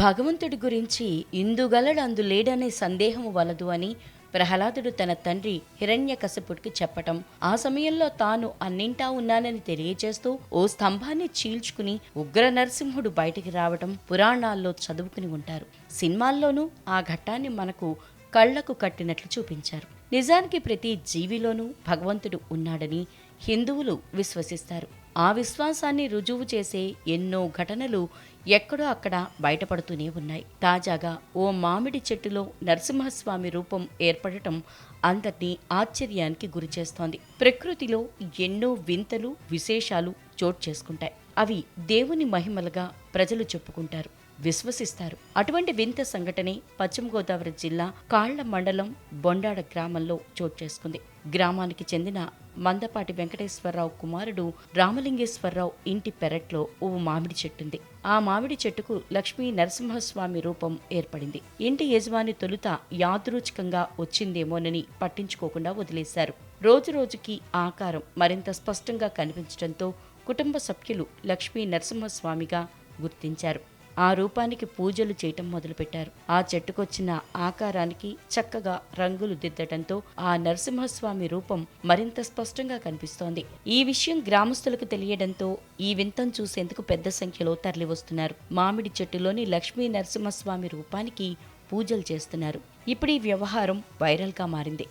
భగవంతుడి గురించి ఇందుగలడు లేడనే సందేహము వలదు అని ప్రహ్లాదుడు తన తండ్రి హిరణ్యకశపుడికి చెప్పటం. ఆ సమయంలో తాను అన్నింటా ఉన్నానని తెలియజేస్తూ ఓ స్తంభాన్ని చీల్చుకుని ఉగ్ర నరసింహుడు బయటికి రావటం పురాణాల్లో చదువుకుని ఉంటారు. సినిమాల్లోనూ ఆ ఘట్టాన్ని మనకు కళ్ళకు కట్టినట్లు చూపించారు. నిజానికి ప్రతి జీవిలోనూ భగవంతుడు ఉన్నాడని హిందువులు విశ్వసిస్తారు. ఆ విశ్వాసాన్ని రుజువు చేసే ఎన్నో ఘటనలు ఎక్కడో అక్కడ బయటపడుతూనే ఉన్నాయి. తాజాగా ఓ మామిడి చెట్టులో నరసింహస్వామి రూపం ఏర్పడటం అందరినీ ఆశ్చర్యానికి గురిచేస్తోంది ప్రకృతిలో ఎన్నో వింతలు విశేషాలు చోటు చేసుకుంటాయి. అవి దేవుని మహిమలుగా ప్రజలు చెప్పుకుంటారు. విశ్వసిస్తారు. అటువంటి వింత సంఘటనే పశ్చిమ గోదావరి జిల్లా కాళ్ళ మండలం బొండాడ గ్రామంలో చోటు చేసుకుంది. గ్రామానికి చెందిన మందపాటి వెంకటేశ్వరరావు కుమారుడు రామలింగేశ్వరరావు ఇంటి పెరట్లో ఓ మామిడి చెట్టుంది. ఆ మామిడి చెట్టుకు లక్ష్మీ నరసింహస్వామి రూపం ఏర్పడింది. ఇంటి యజమాని తొలుత యాదృచ్ఛికంగా వచ్చిందేమోనని పట్టించుకోకుండా వదిలేశారు. రోజు రోజుకి ఆకారం మరింత స్పష్టంగా కనిపించడంతో కుటుంబ సభ్యులు లక్ష్మీ నరసింహస్వామిగా గుర్తించారు. ఆ రూపానికి పూజలు చేయటం మొదలుపెట్టారు. ఆ చెట్టుకొచ్చిన ఆకారానికి చక్కగా రంగులు దిద్దటంతో ఆ నరసింహస్వామి రూపం మరింత స్పష్టంగా కనిపిస్తోంది. ఈ విషయం గ్రామస్తులకు తెలియడంతో ఈ వింతం చూసేందుకు పెద్ద సంఖ్యలో తరలివస్తున్నారు. మామిడి చెట్టులోని లక్ష్మీ నరసింహస్వామి రూపానికి పూజలు చేస్తున్నారు. ఇప్పుడు ఈ వ్యవహారం వైరల్గా మారింది.